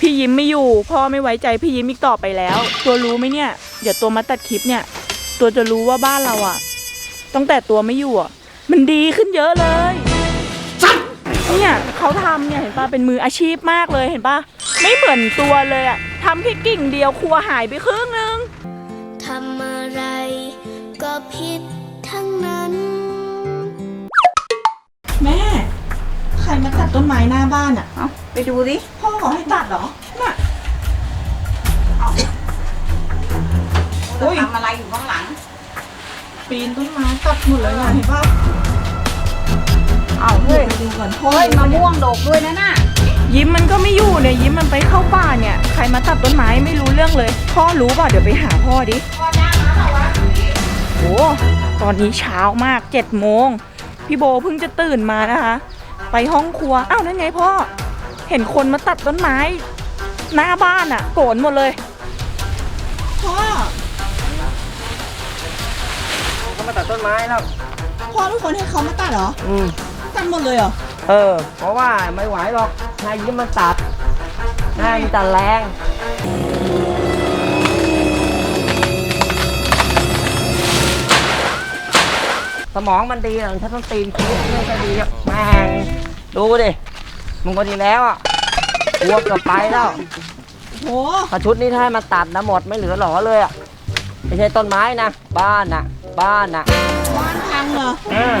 พี่ยิ้มไม่อยู่ พ่อไม่ไว้ใจพี่ยิ้มอีกต่อไปแล้ว ตัวรู้ไหมเนี่ยเดี๋ยวตัวมาตัดคลิปเนี่ย ตัวจะรู้ว่าบ้านเราอะตั้งแต่ตัวไม่อยู่อะมันดีขึ้นเยอะเลยเนี่ยเขาทำเนี่ยเห็นปะเป็นมืออาชีพมากเลยเห็นปะไม่เหมือนตัวเลยอะทำแค่กิ่งเดียวครัวหายไปครึ่งนึงทำอะไรก็ผิดทั้งนั้น รมาตัดต้นไม้หน้าบ้านอะเอาไปดูดิพ่อบอกให้ตัดเหรอน่ะอุ๊ยทำอะไรอยู่ข้างหลัง ปีนต้นไม้ตัดหมดเลยนะเห็นปะเอาเฮ้ยไปดูก่อนพ่อเฮ้ยมะม่วงดกด้วยนะน่ะยิ้มมันก็ไม่อยู่เนี่ยยิ้มมันไปเข้าป่าเนี่ย ใครมาตัดต้นไม้ไม่รู้เรื่องเลย พ่อรู้ป่ะเดี๋ยวไปหาพ่อดิโอ้ตอนนี้เช้ามากเจ็ดโมงพี่โบเพิ่งจะตื่นมานะคะ ไปห้องครัวอ้าวนั่นไงพ่อ เห็นคนมาตัดต้นไม้ หน้าบ้านอะ่ะโกรนหมดเลย พ่อ เขามาตัดต้นไม้แล้ว พ่อทุกคนให้เขามาตัดเหรอ อืม ตัดหมดเลยเหรอ เออ เพราะว่าไม่ไหวหรอกนายยิ้มมันตัดนายมันตัดแรง สมองมันดีหรอถ้าต้องตีนคิดไม่ค่อยดีอะแม่ง ดูดิ มึงพอดีแล้วอะวัวเกือบไปแล้วโหถ้าชุดนี้ถ้าให้มันตัดนะหมดไม่เหลือหรอเลยอะ ไม่ใช่ต้นไม้นะ บ้านน่ะ บ้านน่ะบ้านพังเหรอ เออ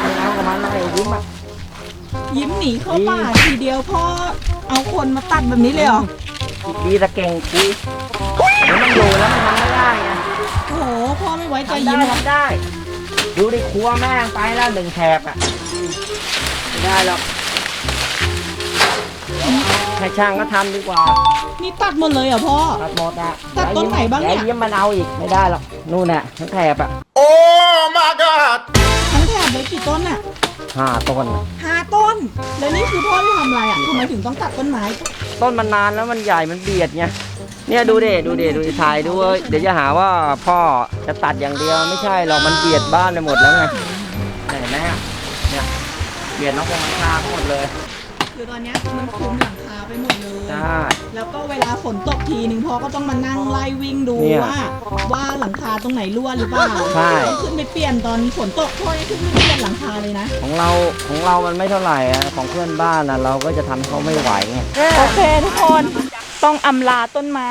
ไม่เอากับมันเลยยิ้มอะ ยิ้มหนีเข้าป่าทีเดียวพ่อเอาคนมาตัดแบบนี้เลยเหรอ ดีแต่เก่งดีเดี๋ยวมันอยู่แล้วมันทำไม่ได้ไงโอ้โหพ่อไม่ไว้ใจทำยิ้ได้มหรอกทำได้ ดูดิครัวแม่งไปแล้วหนึ่งแถบอะ ไม่ได้หรอกให้ช่างก็ทำดีกว่านี่ตัดหมดเลยเหรอพ่อ ตัดหมดอะตัดต้นไหนบ้างเนี่ย ดี๋วยิ้มมันเอาอีกไม่ได้หรอกนู่นน่ะทั้งแถบอะทั้งแถบเลยกี่ต้นอะห้าต้น ห้าต้น แล้วนี่คือพ่อจะทำอะไรอะทำไมถึงต้องตัดต้นไม้ต้นมันนานแล้วมันใหญ่มันเบียดไงเนี่ยดูดิดูดิดูดิถ่ายดูเว้ยเดี๋ยวจะหาว่าพ่อจะตัดอย่างเดียวไม่ใช่หรอกมันเบียดบ้านไปหมดแล้วไงเห็นไหมอะเนี่ย เบียดน้องคงคาหมดเลย คือตอนเนี้ยมันคลุมหลังคาไปหมดเลยใช่แล้วก็เวลาฝนตกทีนึงพ่อก็ต้องมานั่งไล่วิ่งดูเนี่ยว่า ว่าหลังคาตรงไหนรั่วหรือเปล่าใช่ ต้องขึ้นไปเปลี่ยนตอนฝนตกพ่อยังขึ้นไปเปลี่ยนหลังคาเลยนะ ของเราของเรามันไม่เท่าไหร่อะของเพื่อนบ้านนะเราก็จะทำให้เขาไม่ไหวไง โอเคทุกคนต้องอำลาต้นไม้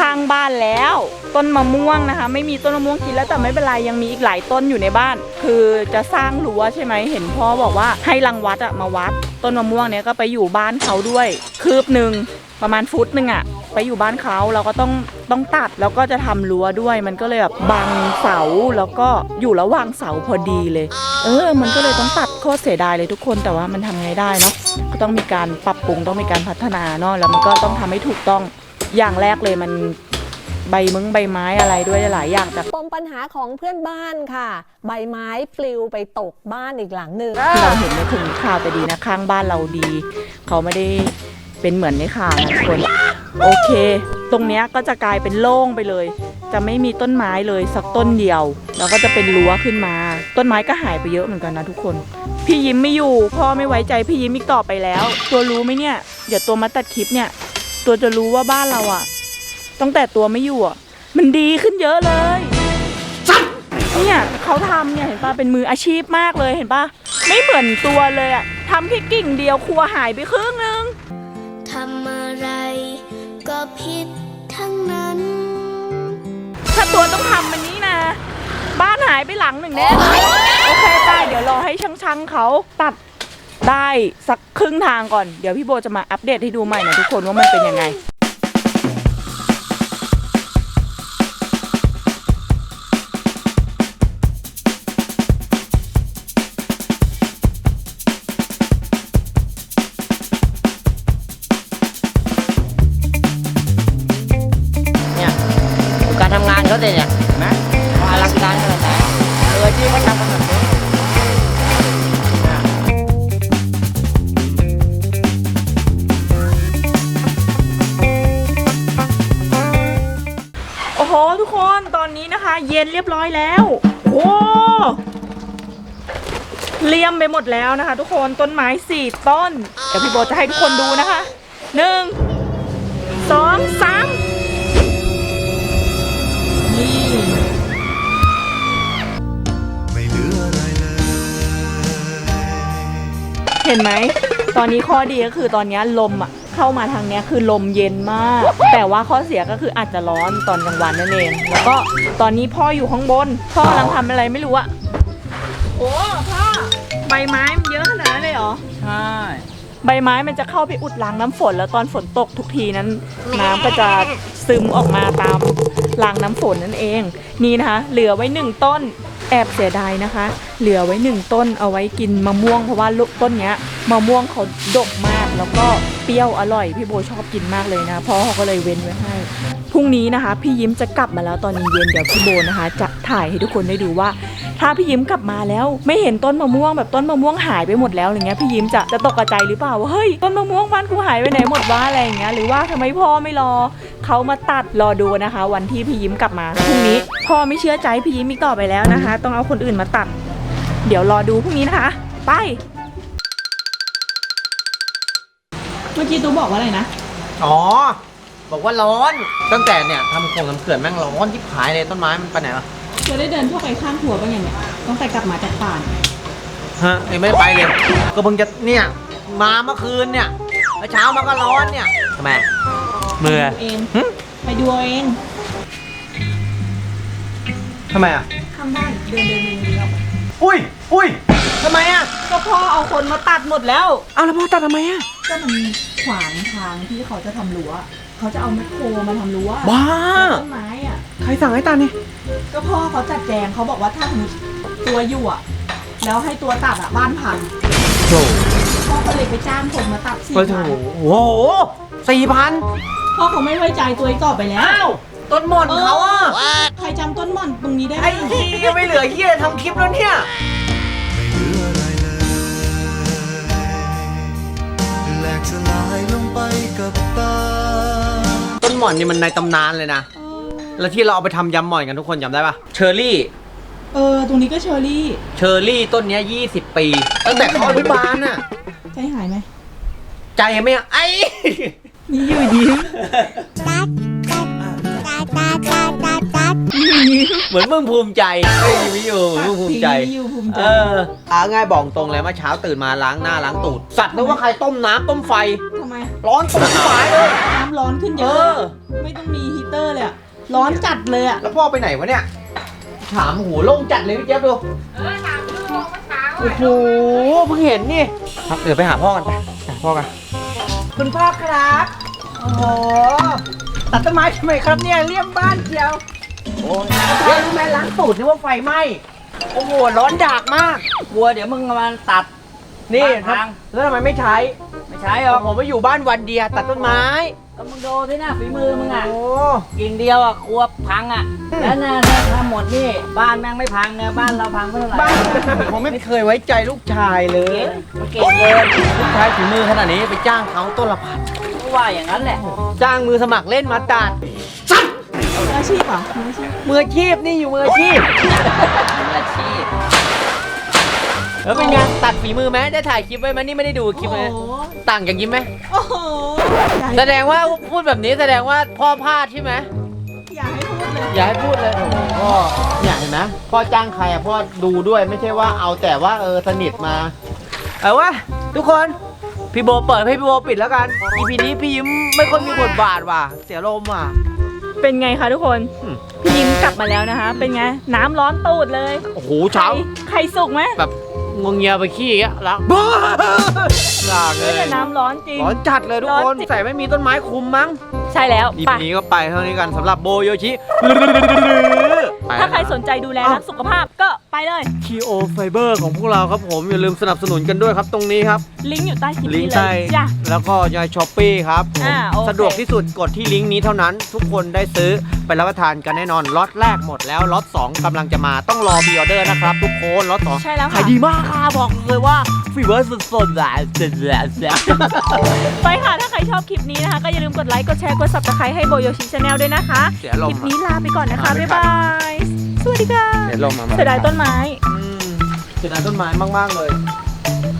ข้างบ้านแล้ว ต้นมะม่วงนะคะ ไม่มีต้นมะม่วงกินแล้วแต่ไม่เป็นไรยังมีอีกหลายต้นอยู่ในบ้าน คือจะสร้างรั้วใช่ไหมเห็นพ่อบอกว่าให้รังวัดอะมาวัด ต้นมะม่วงเนี้ยก็ไปอยู่บ้านเขาด้วย คืบหนึ่งประมาณฟุตหนึ่งอะไปอยู่บ้านเขาเราก็ต้องต้องตัดแล้วก็จะทำรั้วด้วย มันก็เลยแบบบังเสาแล้วก็อยู่ระหว่างเสาพอดีเลย เออ มันก็เลยต้องตัดโคตรเสียดายเลยทุกคนแต่ว่ามันทำไงได้เนาะก็ต้องมีการปรับปรุงต้องมีการพัฒนาเนาะแล้วมันก็ต้องทำให้ถูกต้อง อย่างแรกเลยมันใบมึงใบไม้อะไรด้วยหลายอย่างแต่ปมปัญหาของเพื่อนบ้านค่ะ ใบไม้ปลิวไปตกบ้านอีกหลังหนึ่งที่เราเห็นในถึงข่าวแต่ดีนะข้างบ้านเราดี เขาไม่ได้เป็นเหมือนในข่าวนะทุกคน โอเค ตรงเนี้ยก็จะกลายเป็นโล่งไปเลย จะไม่มีต้นไม้เลยสักต้นเดียว แล้วก็จะเป็นรั้วขึ้นมา ต้นไม้ก็หายไปเยอะเหมือนกันนะทุกคน พี่ยิ้มไม่อยู่ พ่อไม่ไว้ใจพี่ยิ้มอีกต่อไปแล้ว ตัวรู้ไหมเนี่ยเดี๋ยวตัวมาตัดคลิปเนี่ย ตัวจะรู้ว่าบ้านเราอะตั้งแต่ตัวไม่อยู่อะมันดีขึ้นเยอะเลยเนี่ยเขาทำเนี่ยเห็นปะเป็นมืออาชีพมากเลยเห็นปะไม่เหมือนตัวเลยอะทำแค่กิ่งเดียวครัวหายไปครึ่งนึงทำอะไรก็ผิดทั้งนั้น ถ้าตัวต้องทำมันนี้นะ บ้านหายไปหลังหนึ่งแน่เลยโอเคได้เดี๋ยวรอให้ช่างๆเขาตัด ได้สักครึ่งทางก่อน เดี๋ยวพี่โบจะมาอัปเดตให้ดูใหม่นะทุกคนว่ามันเป็นยังไง นเรียบร้อยแล้วโอ้เลี่ยมไปหมดแล้วนะคะ ทุกคนต้นไม้สี่ต้น เดี๋ยวพี่โบจะให้ทุกคนดูนะคะหนึ่งสองสามเห็นไหม ตอนนี้ข้อดีก็คือตอนนี้ลมอะ เข้ามาทางเนี้ยคือลมเย็นมาก แต่ว่าข้อเสียก็คืออาจจะร้อนตอนกลางวันนั่นเอง แล้วก็ตอนนี้พ่ออยู่ข้างบน พ่อกำลังทำอะไรไม่รู้อะโอ้พ่อใบไม้มันเยอะขนาดนั้นเลยเหรอ ใช่ ใบไม้มันจะเข้าไปอุดรางน้ำฝน แล้วตอนฝนตกทุกทีนั้น น้ำก็จะซึมออกมาตามรางน้ำฝนนั่นเอง นี่นะคะ เหลือไว้หนึ่งต้น แอบเสียดายนะคะ เหลือไว้หนึ่งต้นเอาไว้กินมะม่วงเพราะว่าลูกต้นเนี้ยมะม่วงเขาดกมากแล้วก็เปรี้ยวอร่อยพี่โบชอบกินมากเลยนะพ่อเขาก็เลยเว้นไว้ให้พรุ่งนี้นะคะ พี่ยิ้มจะกลับมาแล้วตอนเย็นเดี๋ยวพี่โบนะคะ จะถ่ายให้ทุกคนได้ดูว่า ถ้าพี่ยิ้มกลับมาแล้ว ไม่เห็นต้นมะม่วงแบบต้นมะม่วงหายไปหมดแล้วอะไรเงี้ยพี่ยิ้มจะจะตกใจหรือเปล่าว่าเฮ้ยต้นมะม่วงบ้านกูหายไปไหนหมดวะอะไรอย่างเงี้ยหรือว่าทำไมพ่อไม่รอ เขามาตัดรอดูนะคะ วันที่พี่ยิ้มกลับมาพรุ่งนี้พ่อไม่เชื่อใจพี่ยิ้มอีกต่อไปแล้วนะคะ ต้องเอาคนอื่นมาตัด เดี๋ยวรอดูพรุ่งนี้นะคะ ไป เมื่อกี้ตูบอกว่าอะไรนะ อ๋อ บอกว่าร้อน ตั้งแต่เนี่ยทำโครงทำเขื่อนแม่งร้อนที่หายเลยต้นไม้มันไปไหนวะจะได้เดินเข้าไปข้างหัวบ้างอย่างเนี้ยต้องไปกลับมาจากป่านฮะยังไม่ได้ไปเลย ก็เพิ่งจะเนี่ย มาเมื่อคืนเนี่ยแล้วเช้ามันก็ร้อนเนี่ยทำไม เมื่อเองหึไปดูเอาเองทำไมอะข้างบ้านเดินเดินเดินเดินออกไปอุ้ย อุ้ยทำไมอะ ก็พ่อเอาคนมาตัดหมดแล้ว เอาแล้วพ่อตัดทำไมอะ ก็มันขวางทางที่เขาจะทำรั้วเขาจะเอาแมคโครมาทำรั้วบ้า ต้นไม้อะ ใครสั่งให้ตัดนี่ ก็พ่อเขาจัดแจงเขาบอกว่าถ้าสมมติตัวอยู่อะ แล้วให้ตัวตัดอะบ้านพังโถพ่อก็เลยไปจ้างคนมาตัดสี่โอ้โหพันโอ้โหสี่พัน พ่อเขาไม่ไว้ใจตัวอีกต่อไปแล้วอ้าวต้นหม่อนเขาอะใครจำต้นหม่อนตรงนี้ได้ไหมไอ้เหี้ยไม่เหลือเหี้ยทำคลิปแล้วเนี่ยแหลกสลายลงไปกับตา ต้นหม่อนนี่มันในตำนานเลยนะแล้วที่เราเอาไปทำยำหม่อนกันทุกคนจำได้ปะเชอร์รี่ เออ ตรงนี้ก็เชอร์รี่เชอร์รี่ต้นเนี้ย20 ปี ตั้งแต่เขาอนุบาลน่ะ ใจหายไหมใจไม่ไอ้ นี่อยู่ยิ้มเหมือนมึงภูมิใจเอ้ยไม่อยู่เหมือนมึงภูมิใจ นี่อยู่ภูมิใจเอออาง่ายบอกตรงเลยเมื่อเช้าตื่นมาล้างหน้าล้างตูด สัตว์นึกว่าใครต้มน้ำต้มไฟ ทำไม ร้อนต้มฝายเลย น้ำร้อนขึ้นเยเออะอ ไม่ต้องมีฮีเตอร์เลยอะร้อนจัดเลยอะแล้วพ่อไปไหนวะเนี่ย ถามโอ้โหโล่งจัดเลยพี่เจี๊ยบดูโอ้โหเพิ่งเห็นนี่ครับเดี๋ยวไปหาพ่อกันไปหาพ่อกัน คุณพ่อครับ โอ้โหตัดต้นไม้ทำไมครับเนี่ยเลี่ยมบ้านเชียว โอ้ยเฮ้ยรู้ไหมล้างตูดนึกว่าไฟไหม้โอ้โหร้อนดากมากวัวเดี๋ยวมึงมาตัด นี่บ้านครับพัง แล้วทำไมไม่ใช้ไม่ใช่หรอกผมไปอยู่บ้านวันเดียวตัดต้นไม้ ก็มึงดูที่หน้าฝีมือมึงอะ โอ้ กิ่งเดียวอะครัวพังอะแล้วนะถ้าทำหมดนี่ บ้านแม่งไม่พังเนี่ยบ้านเราพังเมื่อไหร่บ้านผมไม่เคยไว้ใจลูกชายเลย เก่งเกินลูกชายฝีมือขนาดนี้ไปจ้างเขาต้นละพันก็ ว่าอย่างนั้นแหละ จ้างมือสมัครเล่นมาตัดมืออาชีพเหรอมืออาชีพมืออาชีพนี่อยู่มืออาชีพอาชีพแล้วเป็นไงตัดฝีมือไหมได้ถ่ายคลิปไว้ไหมนี่ไม่ได้ดูคลิปโอ้เลยโหต่างจากยิ้มไหมโอ้โหอย่าแสให้ดงว่าพูดแบบนี้แสดงว่าพ่อพลาดใช่ไหมอย่าให้พูดเลยอย่าให้พูดเลยโอ้โหพ่อเนี่ยเห็นไหมพ่อจ้างใครอะพ่อดูด้วยไม่ใช่ว่าเอาแต่ว่าเออสนิทมา เอาวะทุกคน พี่โบเปิดให้พี่โบปิดแล้วกัน EP นี้พี่ยิ้มไม่ค่อยมีบทบาทว่ะ เสียลมว่ะ เป็นไงคะทุกคน อืม พี่ยิ้มกลับมาแล้วนะคะ เป็นไง น้ำร้อนตูดเลยโอ้โหเช้าใครใครสุกไหมแบบงวงเงียไปขี้อย่างเงี้ยแล้วบ้าหนักเลไม่ยแต่น้ำร้อนจริง ร้อนจัดเลยทุกร้คอนนจริง ใส่ไม่มีต้นไม้คุมมั้ง ใช่แล้วอีไป พีนี้ก็ไปเท่านี้กันสำหรับโบโยชิ ถ้าใครสนใจดูแลรักสุขภาพก็ ไปเลย คีโอไฟเบอร์ของพวกเราครับผมอย่าลืมสนับสนุนกันด้วยครับตรงนี้ครับ ลิงก์อยู่ใต้คลิปลิงนี้ก์เลใต้ยจ้ะ แล้วก็ยายช้อปปี้ครับผมอ่าโอเค สะดวกที่สุดกดที่ลิงก์นี้เท่านั้น ทุกคนได้ซื้อไปรับประทานกันแน่นอนล็อตแรกหมดแล้วล็อต2กำลังจะมาต้องรอบีออเดอร์นะครับ ทุกคนล็อต2ใช่แล้วขาค่ะ ยดีมากค่ะบอกเลยว่าฟีเวอร์สุดๆแบบเสร็จไปค่ะ ถ้าใครชอบคลิปนี้นะคะ ก็อย่าลืมกดไลค์ กดแชร์ กด subscribe ให้โบโยชิชาแนลด้วยนะคะ เสียลคมลิปอะ นี้ลาไปก่อนนะคะอ่าไม่บ๊ายทันบาย สวัสดีค่ะเสียลมมาเสียดายต้นไม้ อืมเสียดายต้นไม้มาก ๆ เลย